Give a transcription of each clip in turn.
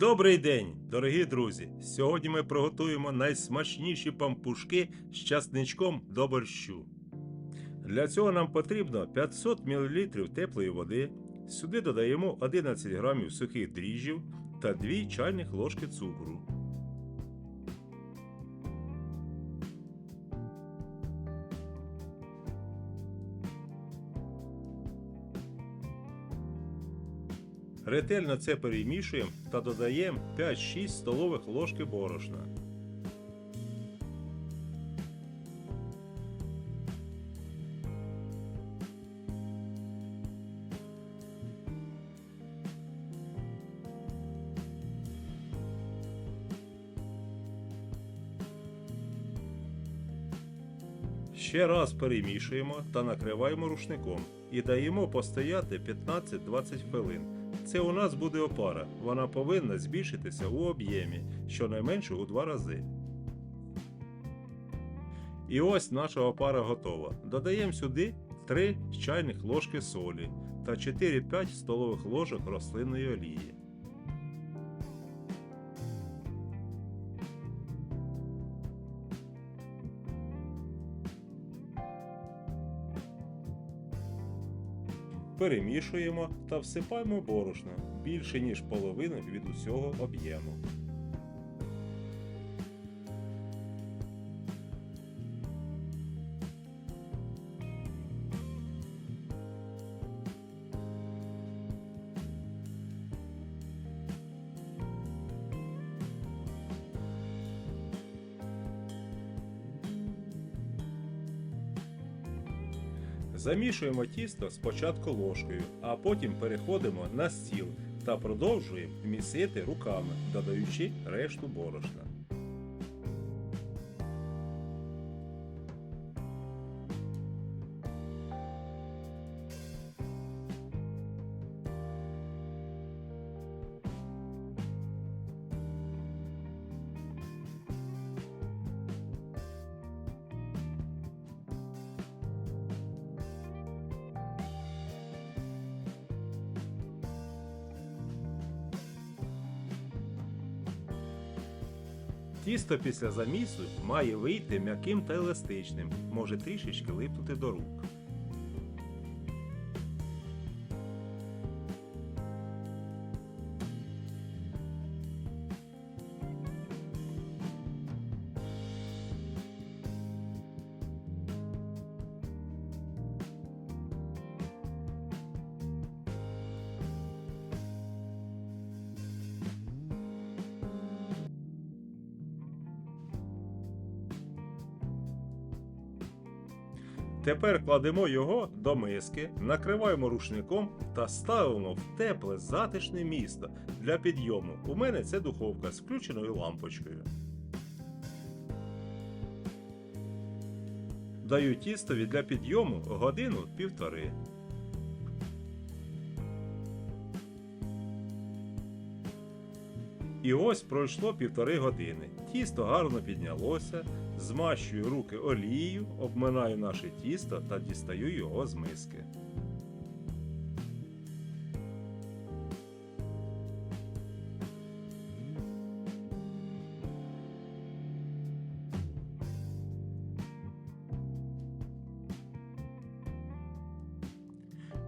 Добрий день, дорогі друзі! Сьогодні ми приготуємо найсмачніші пампушки з часничком до борщу. Для цього нам потрібно 500 мл теплої води. Сюди додаємо 11 г сухих дріжджів та 2 чайних ложки цукру. Ретельно це перемішуємо та додаємо 5-6 столових ложки борошна. Ще раз перемішуємо та накриваємо рушником і даємо постояти 15-20 хвилин. Це у нас буде опара. Вона повинна збільшитися у об'ємі, щонайменше у два рази. І ось наша опара готова. Додаємо сюди 3 чайних ложки солі та 4-5 столових ложок рослинної олії. Перемішуємо та всипаємо борошно більше ніж половину від усього об'єму. Замішуємо тісто спочатку ложкою, а потім переходимо на стіл та продовжуємо місити руками, додаючи решту борошна. Тісто після замісу має вийти м'яким та еластичним, може трішечки липнути до рук. Тепер кладемо його до миски, накриваємо рушником та ставимо в тепле затишне місто для підйому. У мене це духовка з включеною лампочкою. Даю тістові для підйому годину-півтори. І ось пройшло півтори години. Тісто гарно піднялося, змащую руки олією, обминаю наше тісто та дістаю його з миски.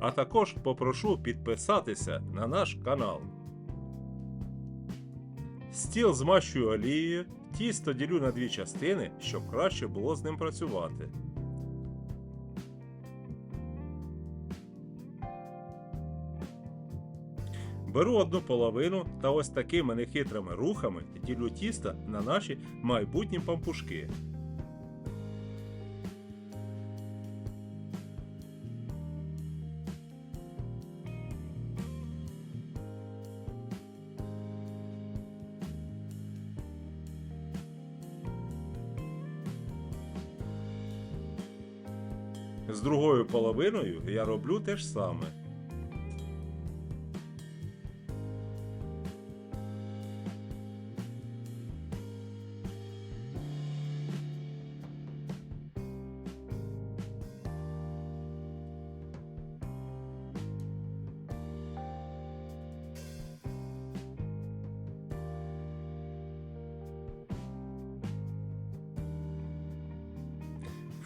А також попрошу підписатися на наш канал. Стіл змащую олією, тісто ділю на дві частини, щоб краще було з ним працювати. Беру одну половину та ось такими нехитрими рухами ділю тісто на наші майбутні пампушки. З другою половиною я роблю те ж саме.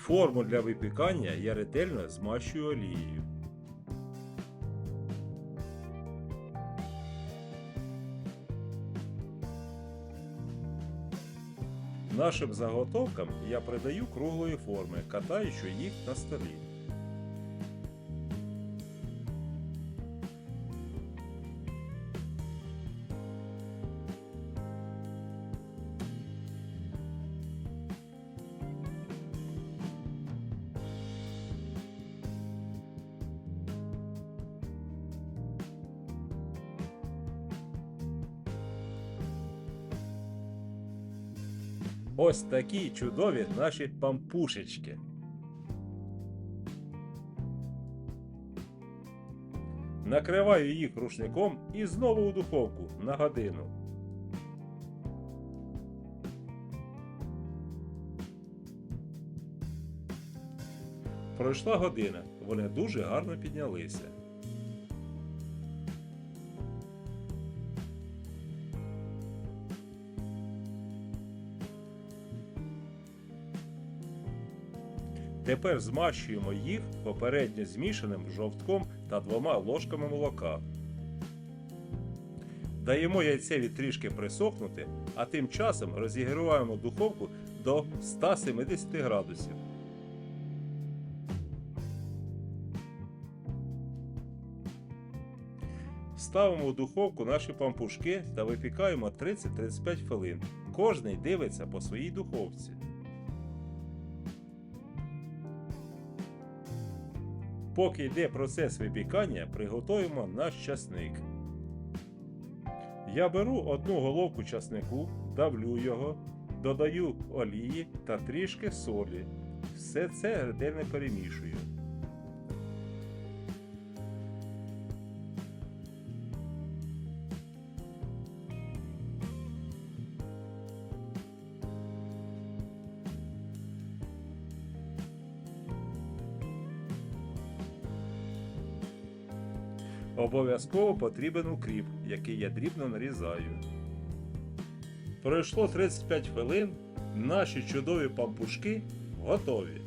Форму для випікання я ретельно змащую олією. Нашим заготовкам я придаю круглої форми, катаючи їх на столі. Ось такі чудові наші пампушечки. Накриваю їх рушником і знову у духовку на годину. Пройшла година, вони дуже гарно піднялися. Тепер змащуємо їх попередньо змішаним жовтком та двома ложками молока. Даємо яйцеві трішки присохнути, а тим часом розігріваємо духовку до 170 градусів. Ставимо в духовку наші пампушки та випікаємо 30-35 хвилин. Кожний дивиться по своїй духовці. Поки йде процес випікання, приготуємо наш часник. Я беру одну головку часнику, давлю його, додаю олії та трішки солі. Все це ретельно перемішую. Обов'язково потрібен укріп, який я дрібно нарізаю. Пройшло 35 хвилин. Наші чудові пампушки готові.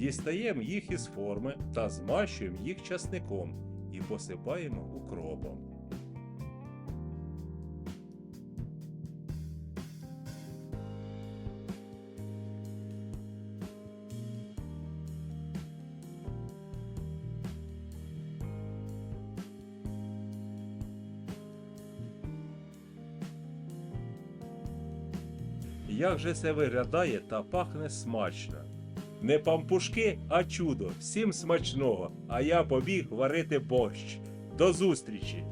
Дістаємо їх із форми та змащуємо їх часником і посипаємо укропом. Як же це виглядає та пахне смачно. Не пампушки, а чудо. Всім смачного. А я побіг варити борщ. До зустрічі!